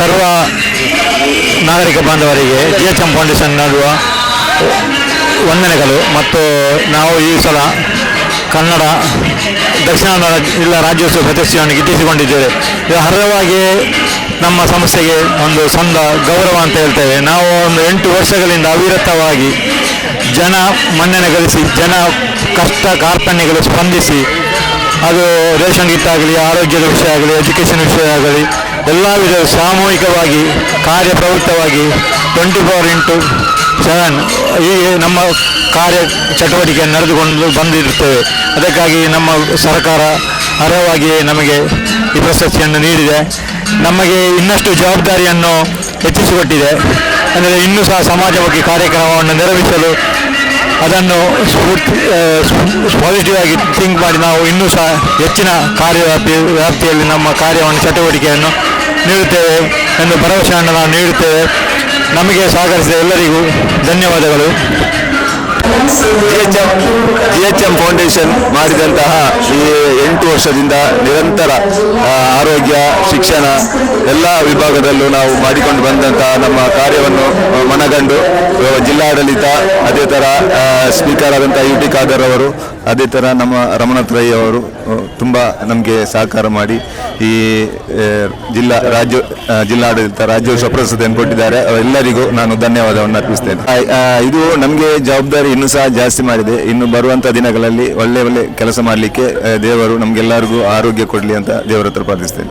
ಸರ್ವ ನಾಗರಿಕ ಬಾಂಧವರಿಗೆ ಜಿ ಎಚ್ ಎಂ ಫೌಂಡೇಶನ್ ನಡುವ ವಂದನೆಗಳು. ಮತ್ತು ನಾವು ಈ ಸಲ ಕನ್ನಡ ದಕ್ಷಿಣ ಕನ್ನಡ ಜಿಲ್ಲಾ ರಾಜ್ಯೋತ್ಸವ ಪ್ರದರ್ಶನವನ್ನು ಗಿಟ್ಟಿಸಿಕೊಂಡಿದ್ದೇವೆ. ಇದು ಹರವಾಗಿ ನಮ್ಮ ಸಂಸ್ಥೆಗೆ ಒಂದು ಸಂದ ಗೌರವ ಅಂತ ಹೇಳ್ತೇವೆ. ನಾವು ಒಂದು ಎಂಟು ವರ್ಷಗಳಿಂದ ಅವಿರತವಾಗಿ ಜನ ಮನ್ನಣೆ ಗಳಿಸಿ, ಜನ ಕಷ್ಟ ಕಾರ್ಪಣ್ಯಗಳು ಸ್ಪಂದಿಸಿ, ಅದು ರೇಷನ್ ಕಿಟ್ ಆಗಲಿ ಆರೋಗ್ಯದ ವಿಷಯ ಆಗಲಿ ಎಜುಕೇಷನ್ ವಿಷಯ ಆಗಲಿ ಎಲ್ಲ ವಿಧದ ಸಾಮೂಹಿಕವಾಗಿ, ಕಾರ್ಯಪ್ರವೃತ್ತವಾಗಿ ಟ್ವೆಂಟಿ ಫೋರ್ ಇಂಟು ಸೆವೆನ್ ಈ ನಮ್ಮ ಕಾರ್ಯ ಚಟುವಟಿಕೆ ನಡೆದುಕೊಂಡು ಬಂದಿರುತ್ತೇವೆ. ಅದಕ್ಕಾಗಿ ನಮ್ಮ ಸರ್ಕಾರ ಅರ್ಹವಾಗಿಯೇ ನಮಗೆ ಈ ಪ್ರಶಸ್ತಿಯನ್ನು ನೀಡಿದೆ. ನಮಗೆ ಇನ್ನಷ್ಟು ಜವಾಬ್ದಾರಿಯನ್ನು ಹೆಚ್ಚಿಸಿಕೊಟ್ಟಿದೆ. ಅಂದರೆ ಇನ್ನೂ ಸಹ ಸಮಾಜವಾಗಿ ಕಾರ್ಯಕ್ರಮವನ್ನು ನೆರವೇರಿಸಲು ಅದನ್ನು ಪಾಸಿಟಿವ್ ಆಗಿ ಥಿಂಕ್ ಮಾಡಿ ನಾವು ಇನ್ನೂ ಸಹ ಹೆಚ್ಚಿನ ಕಾರ್ಯವ್ಯಾಪ್ತಿ, ವ್ಯಾಪ್ತಿಯಲ್ಲಿ ನಮ್ಮ ಕಾರ್ಯವನ್ನು, ಚಟುವಟಿಕೆಯನ್ನು ನೀಡುತ್ತೇವೆ ಎಂದು ಭರವಸೆಯನ್ನು ನಾವು ನೀಡುತ್ತೇವೆ. ನಮಗೆ ಸಹಕರಿಸಿದ ಎಲ್ಲರಿಗೂ ಧನ್ಯವಾದಗಳು. ಜಿ ಎಚ್ ಎಂ ಫೌಂಡೇಶನ್ ಮಾಡಿದಂತಹ ಈ ಎಂಟು ವರ್ಷದಿಂದ ನಿರಂತರ ಆರೋಗ್ಯ, ಶಿಕ್ಷಣ ಎಲ್ಲ ವಿಭಾಗದಲ್ಲೂ ನಾವು ಮಾಡಿಕೊಂಡು ಬಂದಂತಹ ನಮ್ಮ ಕಾರ್ಯವನ್ನು ಮನಗಂಡು ಜಿಲ್ಲಾಡಳಿತ, ಅದೇ ಥರ ಸ್ಪೀಕರ್ ಆದಂಥ ಯು ಟಿ ಖಾದರ್ ಅವರು, ಅದೇ ಥರ ನಮ್ಮ ರಮಣತ್ ರೈ ಅವರು ತುಂಬಾ ನಮಗೆ ಸಹಕಾರ ಮಾಡಿ ಈ ಜಿಲ್ಲಾ ರಾಜ್ಯ ಜಿಲ್ಲಾಡಳಿತ ರಾಜ್ಯೋತ್ಸವ ಪ್ರಶಸ್ತಿಯನ್ನು ಕೊಟ್ಟಿದ್ದಾರೆ. ಎಲ್ಲರಿಗೂ ನಾನು ಧನ್ಯವಾದವನ್ನು ಅರ್ಪಿಸ್ತೇನೆ. ಇದು ನಮಗೆ ಜವಾಬ್ದಾರಿ ಇನ್ನೂ ಸಹ ಜಾಸ್ತಿ ಮಾಡಿದೆ. ಇನ್ನು ಬರುವಂಥ ದಿನಗಳಲ್ಲಿ ಒಳ್ಳೆ ಒಳ್ಳೆ ಕೆಲಸ ಮಾಡಲಿಕ್ಕೆ ದೇವರು ನಮಗೆಲ್ಲರಿಗೂ ಆರೋಗ್ಯ ಕೊಡಲಿ ಅಂತ ದೇವರ ಹತ್ರ ಪ್ರಾರ್ಥಿಸ್ತೇನೆ.